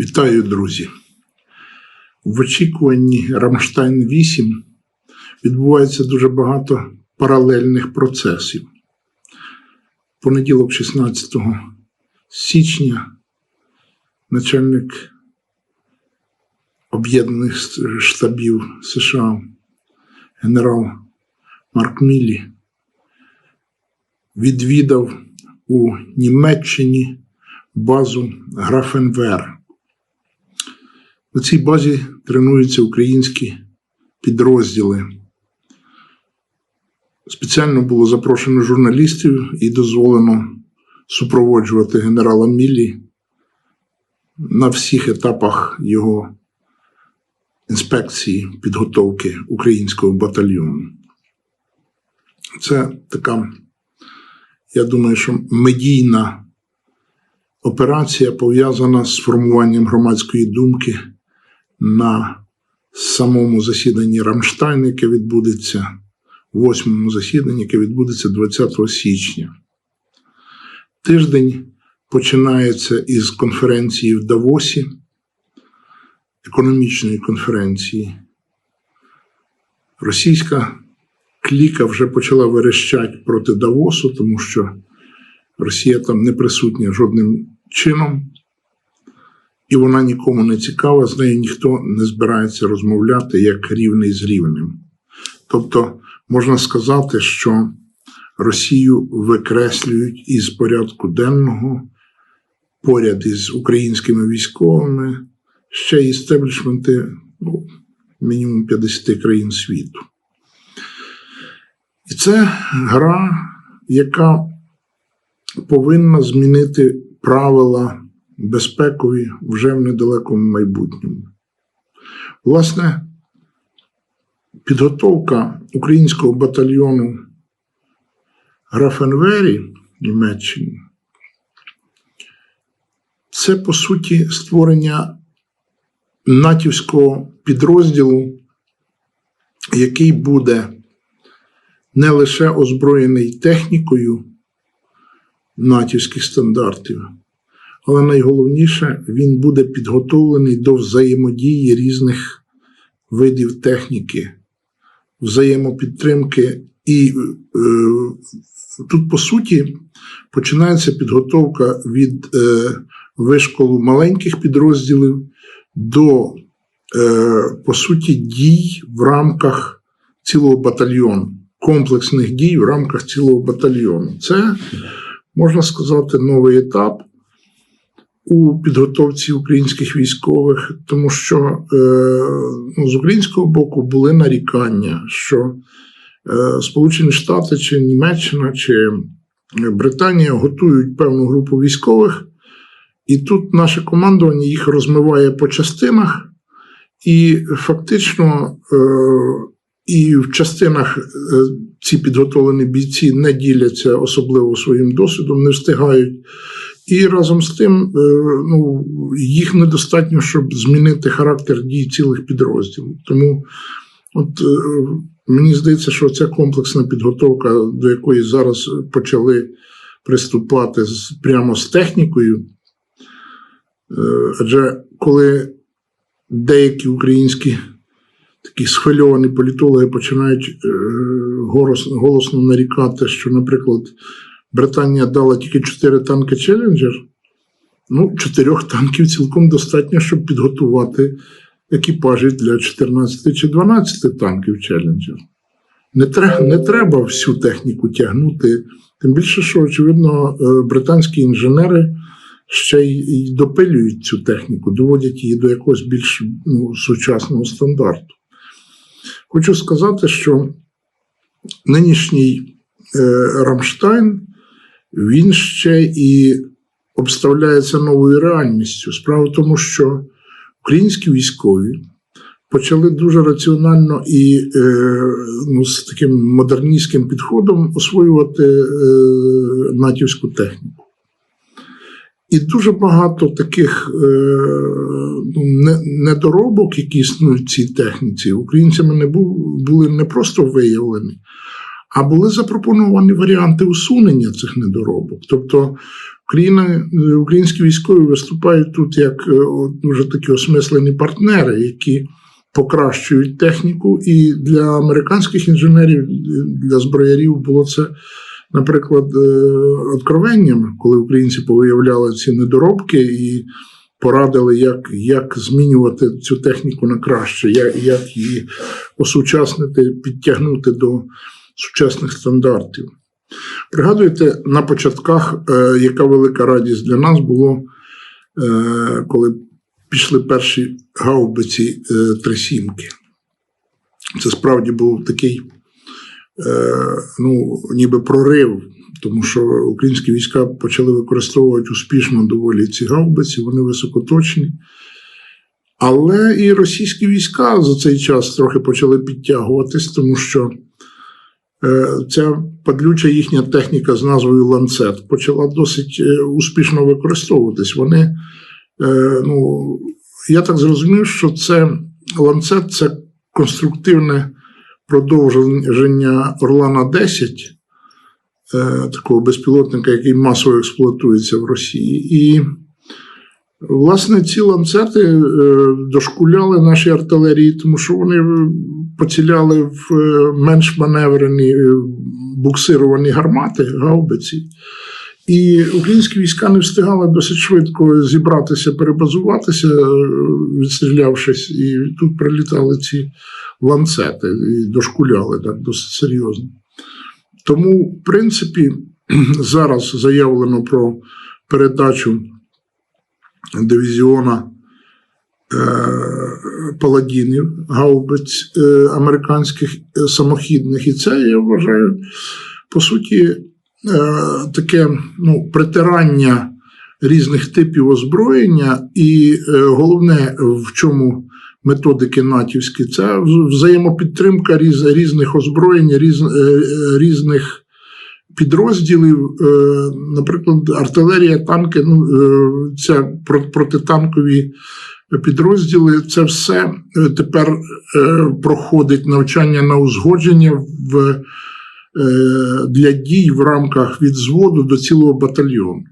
Вітаю, друзі. В очікуванні Рамштайн 8 відбувається дуже багато паралельних процесів. Понеділок, 16 січня, начальник Об'єднаних штабів США генерал Марк Міллі відвідав у Німеччині базу Графенвер. На цій базі тренуються українські підрозділи. Спеціально було запрошено журналістів і дозволено супроводжувати генерала Міллі на всіх етапах його інспекції підготовки українського батальйону. Це така, я думаю, що медійна операція пов'язана з формуванням громадської думки на самому засіданні Рамштайн, яке відбудеться, восьмому засіданні, яке відбудеться 20 січня. Тиждень починається із конференції в Давосі, економічної конференції. Російська кліка вже почала верещати проти Давосу, тому що Росія там не присутня жодним чином, і вона нікому не цікава, з нею ніхто не збирається розмовляти як рівний з рівним. Тобто, можна сказати, що Росію викреслюють із порядку денного поряд із українськими військовими, ще й істеблішменти ну, мінімум 50 країн світу. І це гра, яка повинна змінити правила безпекові вже в недалекому майбутньому. Власне, підготовка українського батальйону Графенвері в Німеччині це, по суті, створення натівського підрозділу, який буде не лише озброєний технікою натівських стандартів, але найголовніше, він буде підготовлений до взаємодії різних видів техніки, взаємопідтримки. І е, тут, по суті, починається підготовка від е, вишколу маленьких підрозділів до, е, по суті, дій в рамках цілого батальйону, комплексних дій в рамках цілого батальйону. Це, можна сказати, новий етап у підготовці українських військових, тому що е, ну, з українського боку були нарікання, що е, Сполучені Штати чи Німеччина чи Британія готують певну групу військових, і тут наше командування їх розмиває по частинах, і фактично е, і в частинах ці підготовлені бійці не діляться особливо своїм досвідом, не встигають. І разом з тим е, ну, їх недостатньо, щоб змінити характер дій цілих підрозділів. Тому от, е, мені здається, що ця комплексна підготовка, до якої зараз почали приступати з, прямо з технікою, е, адже коли деякі українські такі схвильовані політологи починають голосно, голосно нарікати, що, наприклад, Британія дала тільки 4 танки Челленджер. Ну, 4 танків цілком достатньо, щоб підготувати екіпажі для 14 чи 12 танків Челленджер. Не треба, не треба всю техніку тягнути. Тим більше, що, очевидно, британські інженери ще й допилюють цю техніку, доводять її до якогось більш ну, сучасного стандарту. Хочу сказати, що нинішній е, Рамштайн він ще і обставляється новою реальністю. Справа в тому, що українські військові почали дуже раціонально і е, ну, з таким модерністським підходом освоювати е, натівську техніку. І дуже багато таких е, ну, недоробок, які існують в цій техніці, українцями не були не просто виявлені, а були запропоновані варіанти усунення цих недоробок. Тобто, Україна, е, українські військові виступають тут як е, дуже такі осмислені партнери, які покращують техніку. І для американських інженерів, для зброярів було це, наприклад, е, откровенням, коли українці повиявляли ці недоробки і порадили, як, як змінювати цю техніку на краще, як, як її осучаснити, підтягнути до сучасних стандартів. Пригадуєте, на початках, е, яка велика радість для нас було, е, коли пішли перші гаубиці е, трисімки. Це справді був такий, е, ну, ніби прорив, тому що українські війська почали використовувати успішно доволі ці гаубиці, вони високоточні. Але і російські війська за цей час трохи почали підтягуватись, тому що ця падлюча їхня техніка з назвою ланцет почала досить е, успішно використовуватись. Вони, е, ну, я так зрозумів, що це ланцет це конструктивне продовження Орлана 10, е, такого безпілотника, який масово експлуатується в Росії. І Власне, ці ланцети е, дошкуляли нашій артилерії, тому що вони е, поціляли в е, менш маневрені е, буксировані гармати, гаубиці. І українські війська не встигали досить швидко зібратися, перебазуватися, е, відстрілявшись, і тут прилітали ці ланцети і дошкуляли так досить серйозно. Тому, в принципі, зараз заявлено про передачу дивізіона паладінів, гаубиць е, американських е, самохідних. І це, я вважаю, по суті, е, таке ну, притирання різних типів озброєння, і е, головне, в чому методики натівські, це взаємопідтримка різних озброєнь, е, різних підрозділів, е, наприклад, артилерія, танки, ну, е, це протитанкові підрозділи, це все е, тепер е, проходить навчання на узгодження в, е, для дій в рамках від зводу до цілого батальйону.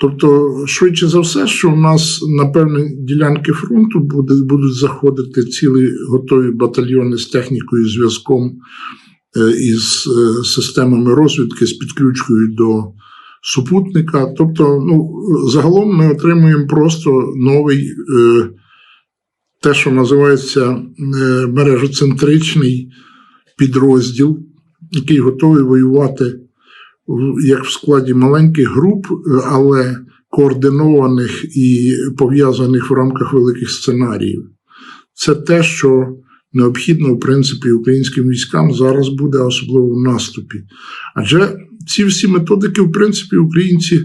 Тобто, швидше за все, що в нас на певні ділянки фронту будуть заходити цілі готові батальйони з технікою, зв'язком із системами розвідки, з підключкою до супутника. Тобто, ну, загалом ми отримуємо просто новий, е, те, що називається е, мережоцентричний підрозділ, який готовий воювати як в складі маленьких груп, е, але координованих і пов'язаних в рамках великих сценаріїв. Це те, що необхідно, в принципі, українським військам зараз буде, особливо в наступі. Адже ці всі методики, в принципі, українці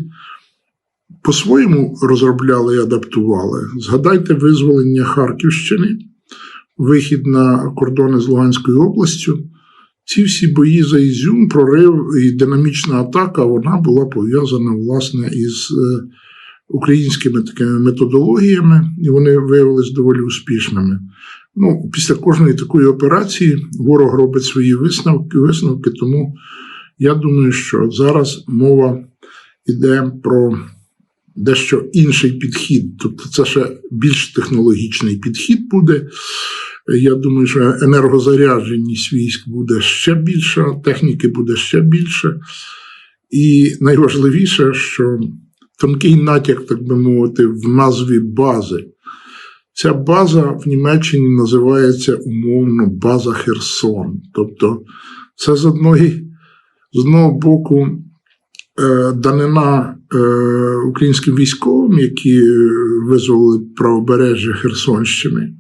по-своєму розробляли і адаптували. Згадайте визволення Харківщини, вихід на кордони з Луганською областю. Ці всі бої за Ізюм, прорив і динамічна атака, вона була пов'язана власне із е, українськими такими методологіями, і вони виявилися доволі успішними. Ну, після кожної такої операції ворог робить свої висновки, висновки, тому я думаю, що зараз мова йде про дещо інший підхід. Тобто, це ще більш технологічний підхід буде. Я думаю, що енергозарядженість військ буде ще більша, техніки буде ще більше. І найважливіше, що тонкий натяк, так би мовити, в назві бази. Ця база в Німеччині називається умовно база Херсон. Тобто, це з одної, з одного боку е, данина е, українським військовим, які визволили правобережжя Херсонщини.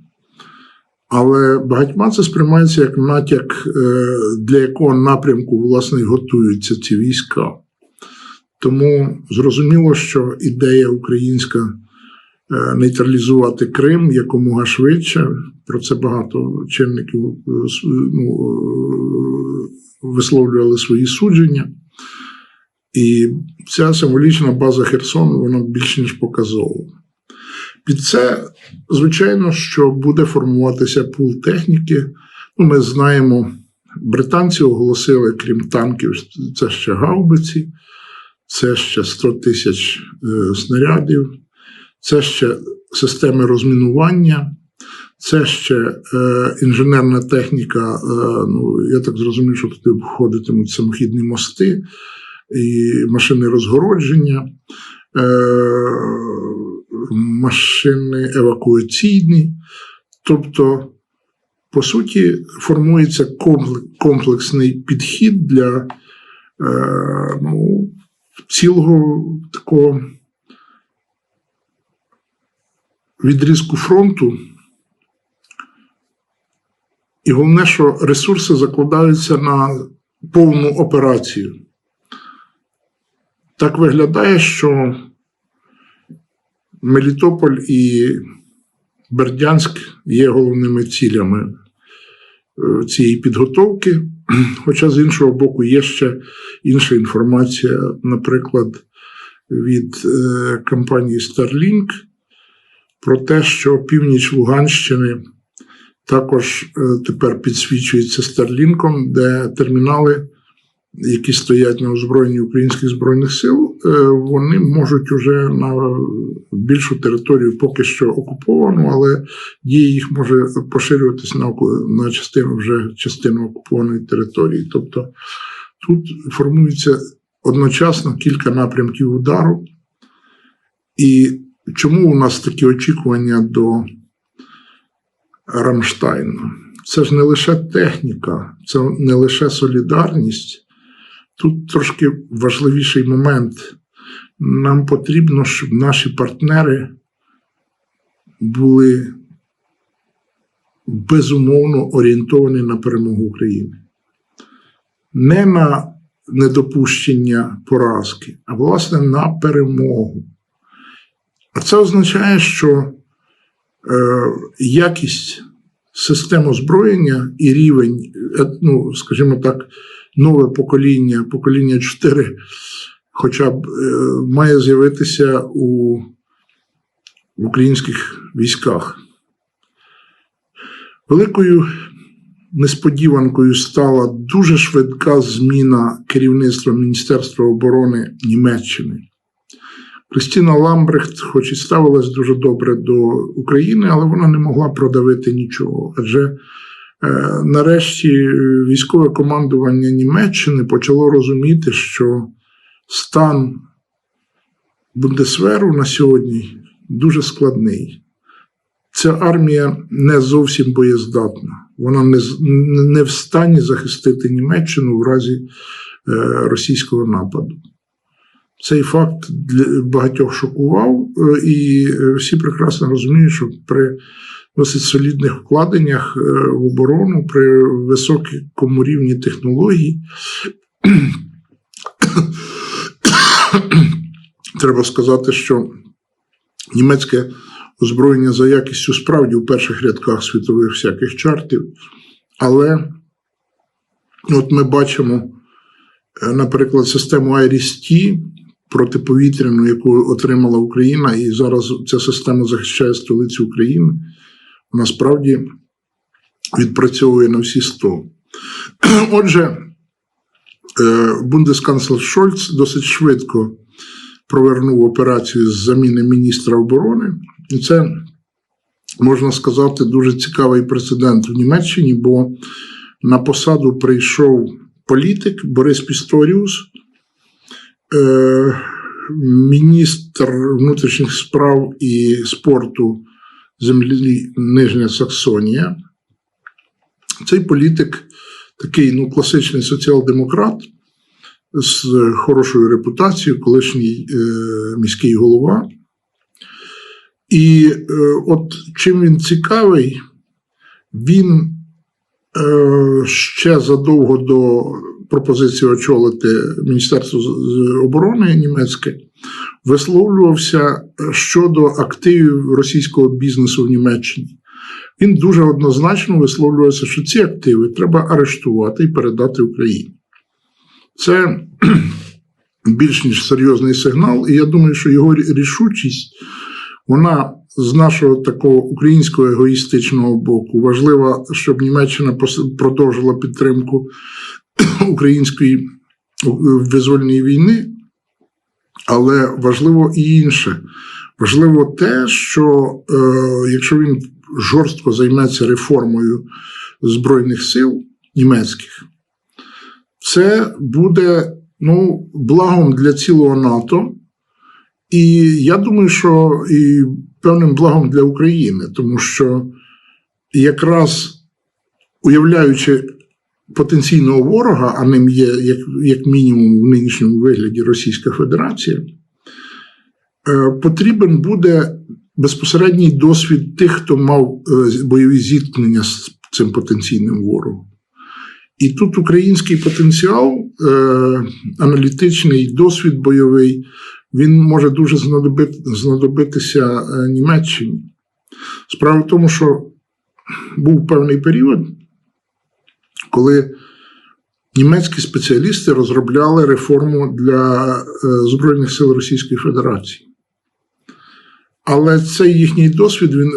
Але багатьма це сприймається як натяк, е, для якого напрямку власне готуються ці війська. Тому зрозуміло, що ідея українська нейтралізувати Крим якомога швидше. Про це багато чинників е, ну, е, висловлювали свої судження. І ця символічна база Херсону вона більш ніж показова. Під це, звичайно, що буде формуватися пул техніки. Ну, ми знаємо, британці оголосили, крім танків, це ще гаубиці, це ще 100 тисяч е, снарядів, це ще системи розмінування, це ще е, інженерна техніка. Е, ну, я так зрозумів, що туди входитимуть самохідні мости і машини розгородження, е, машини евакуаційні. Тобто, по суті, формується комплексний підхід для е, ну, цілого такого відрізку фронту. І головне, що ресурси закладаються на повну операцію. Так виглядає, що Мелітополь і Бердянськ є головними цілями е, цієї підготовки. Хоча з іншого боку є ще інша інформація, наприклад, від е, компанії Starlink про те, що північ Луганщини також е, тепер підсвічується Старлінком, де термінали, які стоять на озброєнні українських збройних сил, е, вони можуть уже на більшу територію поки що окуповану, але дія їх може поширюватися на, на частину вже частину окупованої території. Тобто тут формується одночасно кілька напрямків удару. І чому у нас такі очікування до Рамштайну? Це ж не лише техніка, це не лише солідарність. Тут трошки важливіший момент. Нам потрібно, щоб наші партнери були безумовно орієнтовані на перемогу України. Не на недопущення поразки, а власне на перемогу. А це означає, що е, якість систем озброєння і рівень, е, ну, скажімо так, нове покоління, покоління 4, хоча б е, має з'явитися у в українських військах. Великою несподіванкою стала дуже швидка зміна керівництва Міністерства оборони Німеччини. Кристіна Ламбрехт, хоч і ставилась дуже добре до України, але вона не могла продавити нічого. Адже е, нарешті військове командування Німеччини почало розуміти, що стан Бундесверу на сьогодні дуже складний. Ця армія не зовсім боєздатна. Вона не, не в стані захистити Німеччину в разі е, російського нападу. Цей факт для багатьох шокував, е, і е, всі прекрасно розуміють, що при досить солідних вкладеннях е, в оборону, при високому рівні технологій, треба сказати, що німецьке озброєння за якістю справді у перших рядках світових всяких чартів. Але от ми бачимо, наприклад, систему IRIS-T протиповітряну, яку отримала Україна, і зараз ця система захищає столицю України. Вона справді відпрацьовує на всі 100. Отже, е, бундесканцлер Шольц досить швидко провернув операцію з заміни міністра оборони. І це, можна сказати, дуже цікавий прецедент в Німеччині, бо на посаду прийшов політик Борис Пісторіус, міністр внутрішніх справ і спорту землі Нижня Саксонія. Цей політик такий ну, класичний соціал-демократ з хорошою репутацією, колишній е, міський голова. І е, от чим він цікавий, він е, ще задовго до пропозиції очолити Міністерство оборони німецьке висловлювався щодо активів російського бізнесу в Німеччині. Він дуже однозначно висловлювався, що ці активи треба арештувати і передати Україні. Це більш ніж серйозний сигнал, і я думаю, що його рішучість, вона з нашого такого українського егоїстичного боку важлива, щоб Німеччина продовжила підтримку української е, визвольної війни. Але важливо і інше. Важливо те, що е, якщо він жорстко займеться реформою Збройних сил німецьких, це буде ну, благом для цілого НАТО. І я думаю, що і певним благом для України, тому що якраз уявляючи потенційного ворога, а ним є як, як мінімум в нинішньому вигляді Російська Федерація, е, потрібен буде безпосередній досвід тих, хто мав е, бойові зіткнення з цим потенційним ворогом. І тут український потенціал, е, аналітичний досвід бойовий, він може дуже знадобити, знадобитися Німеччині. Справа в тому, що був певний період, коли німецькі спеціалісти розробляли реформу для е, Збройних сил Російської Федерації. Але цей їхній досвід, він,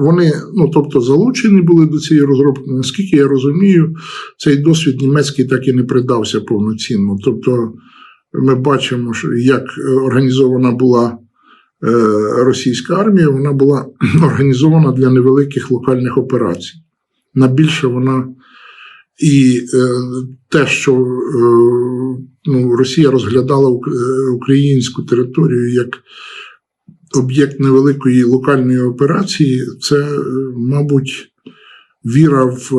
вони, ну тобто, залучені були до цієї розробки. Наскільки я розумію, цей досвід німецький так і не придався повноцінно. Тобто, ми бачимо, як організована була е, російська армія, вона була організована для невеликих локальних операцій. На більше вона і е, те, що е, ну, Росія розглядала е, українську територію як об'єкт невеликої локальної операції, це, мабуть, віра в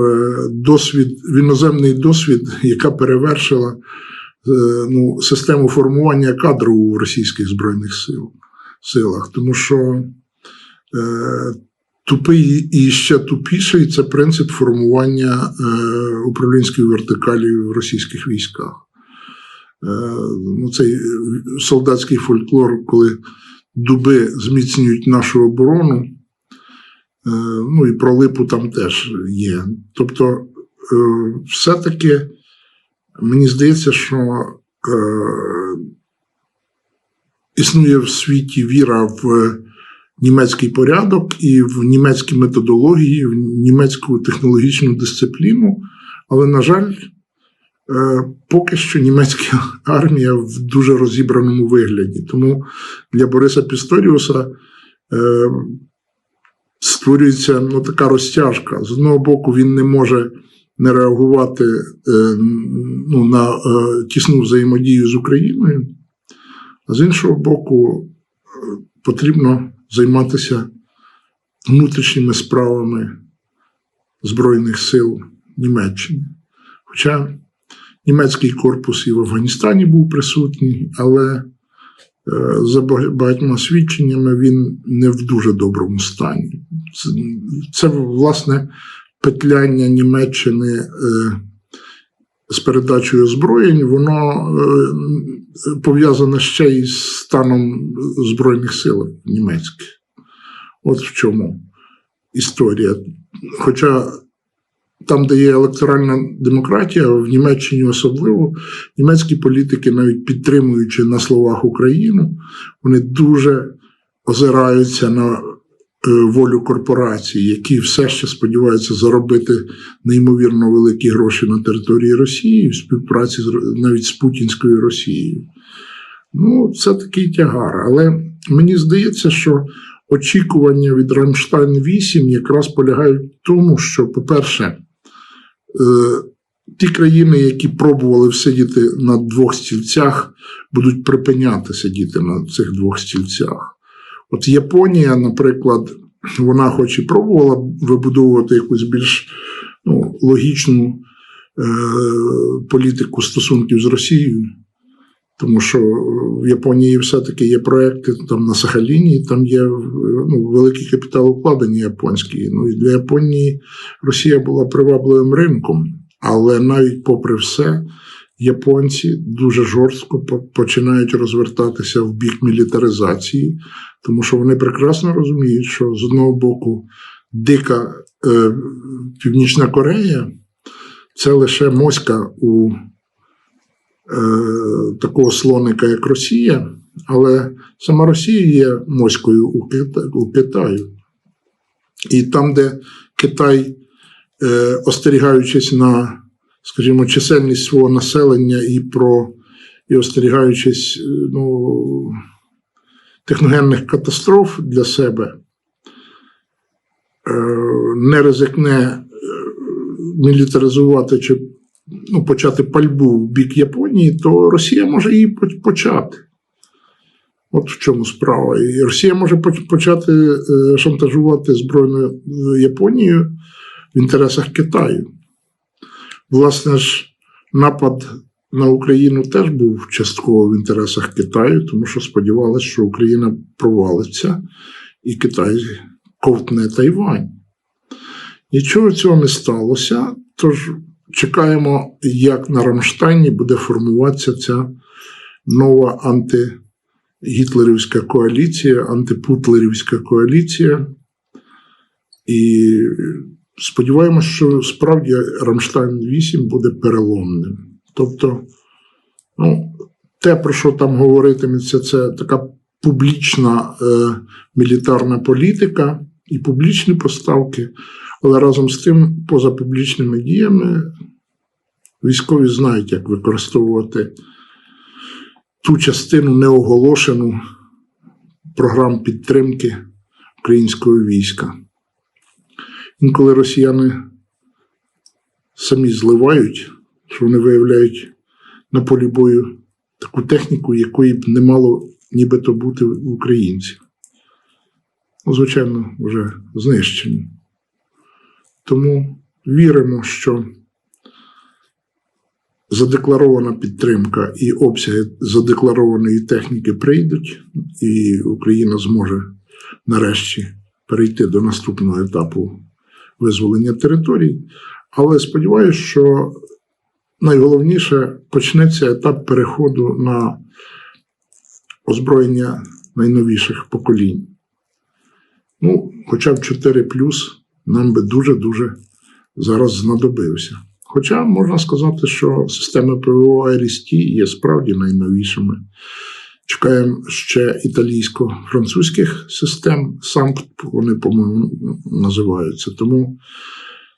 досвід, в іноземний досвід, яка перевершила ну, систему формування кадру в російських збройних сил, силах. Тому що тупий і ще тупіший це принцип формування е, управлінської вертикалі в російських військах. Е, ну, цей солдатський фольклор, коли дуби зміцнюють нашу оборону, е, ну і про липу там теж є. Тобто, все-таки мені здається, що існує в світі віра в німецький порядок і в німецькі методології, в німецьку технологічну дисципліну. Але, на жаль, е, поки що німецька армія в дуже розібраному вигляді. Тому для Бориса Пісторіуса е, створюється ну, така розтяжка. З одного боку, він не може не реагувати е, ну, на тісну взаємодію з Україною, а з іншого боку, потрібно займатися внутрішніми справами Збройних сил Німеччини. Хоча німецький корпус і в Афганістані був присутній, але е, за багатьма свідченнями він не в дуже доброму стані. Це, власне, петляння Німеччини е, з передачею озброєнь, воно е, пов'язане ще й з станом Збройних сил німецьких. От в чому історія. Хоча там, де є електоральна демократія, в Німеччині особливо, німецькі політики, навіть підтримуючи на словах Україну, вони дуже озираються на волю корпорацій, які все ще сподіваються заробити неймовірно великі гроші на території Росії в співпраці з навіть з Путінською Росією. Ну, це такий тягар. Але мені здається, що очікування від Рамштайн 8 якраз полягають в тому, що, по-перше, е, ті країни, які пробували сидіти на двох стільцях, будуть припиняти сидіти на цих двох стільцях. От Японія, наприклад, вона хоч і пробувала вибудовувати якусь більш ну, логічну е, політику стосунків з Росією. Тому що в Японії все-таки є проекти там на Сахаліні, там є ну, великі капіталовкладення японські. Ну і для Японії Росія була привабливим ринком, але навіть попри все, японці дуже жорстко починають розвертатися в бік мілітаризації, тому що вони прекрасно розуміють, що з одного боку дика е, Північна Корея це лише моська у е, такого слоника, як Росія, але сама Росія є моською у, Кита- у Китаю. І там, де Китай, е, остерігаючись на, скажімо, чисельність свого населення і про і остерігаючись е, ну, техногенних катастроф для себе, е, не ризикне е, мілітаризувати чи ну, почати пальбу в бік Японії, то Росія може її почати. От в чому справа. І Росія може почати шантажувати збройною Японією в інтересах Китаю. Власне ж, напад на Україну теж був частково в інтересах Китаю, тому що сподівалися, що Україна провалиться і Китай ковтне Тайвань. Нічого цього не сталося, тож чекаємо, як на Рамштайні буде формуватися ця нова антигітлерівська коаліція, антипутлерівська коаліція. І сподіваємося, що справді Рамштайн 8 буде переломним. Тобто, ну, те, про що там говоритиметься, це така публічна е, мілітарна політика і публічні поставки, але разом з тим, поза публічними діями, військові знають, як використовувати ту частину неоголошену програм підтримки українського війська. Інколи росіяни самі зливають, що вони виявляють на полі бою таку техніку, якої б не мало нібито бути в українців. Ну, звичайно, вже знищені. Тому віримо, що задекларована підтримка і обсяги задекларованої техніки прийдуть, і Україна зможе нарешті перейти до наступного етапу визволення територій. Але сподіваюся, що найголовніше почнеться етап переходу на озброєння найновіших поколінь. Ну, хоча б 4 нам би дуже-дуже зараз знадобився. Хоча можна сказати, що системи ПВО Айрісті є справді найновішими. Чекаємо ще італійсько-французьких систем, САМП, вони, по-моєму, називаються. Тому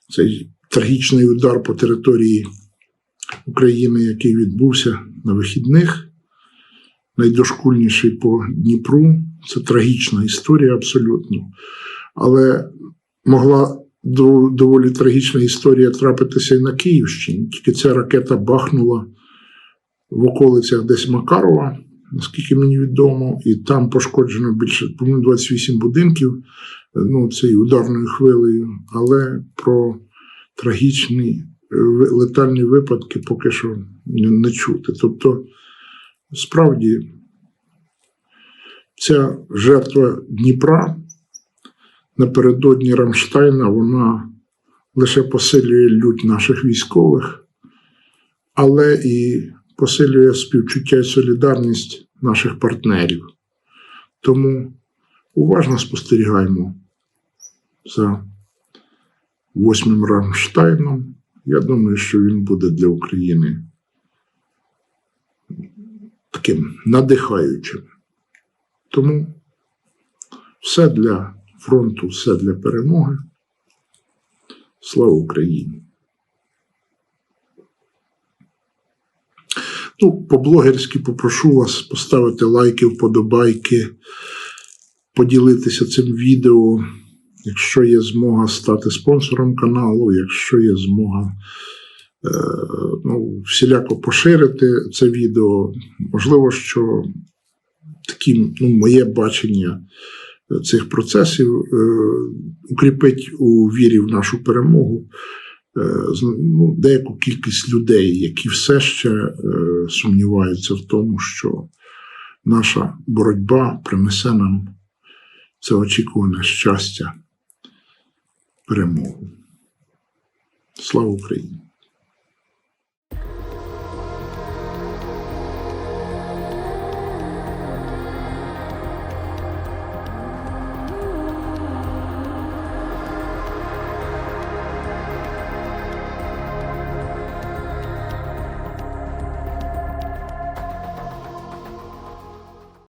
цей трагічний удар по території України, який відбувся на вихідних, найдошкульніший по Дніпру, це трагічна історія абсолютно. Але могла доволі трагічна історія трапитися і на Київщині. Тільки ця ракета бахнула в околицях десь Макарова, наскільки мені відомо, і там пошкоджено більше по-моєму, 28 будинків ну, цією ударною хвилею, але про трагічні е, летальні випадки поки що не чути. Тобто, справді, ця жертва Дніпра напередодні Рамштайна, вона лише посилює лють наших військових, але і посилює співчуття і солідарність наших партнерів. Тому уважно спостерігаємо за восьмим Рамштайном. Я думаю, що він буде для України таким надихаючим. Тому все для фронту, все для перемоги. Слава Україні! Ну, по-блогерськи попрошу вас поставити лайки, вподобайки, поділитися цим відео. Якщо є змога стати спонсором каналу, якщо є змога е, ну, всіляко поширити це відео, можливо, що такі, ну, моє бачення цих процесів е, укріпить у вірі в нашу перемогу ну, деяку кількість людей, які все ще е, сумніваються в тому, що наша боротьба принесе нам це очікуване щастя, перемогу. Слава Україні!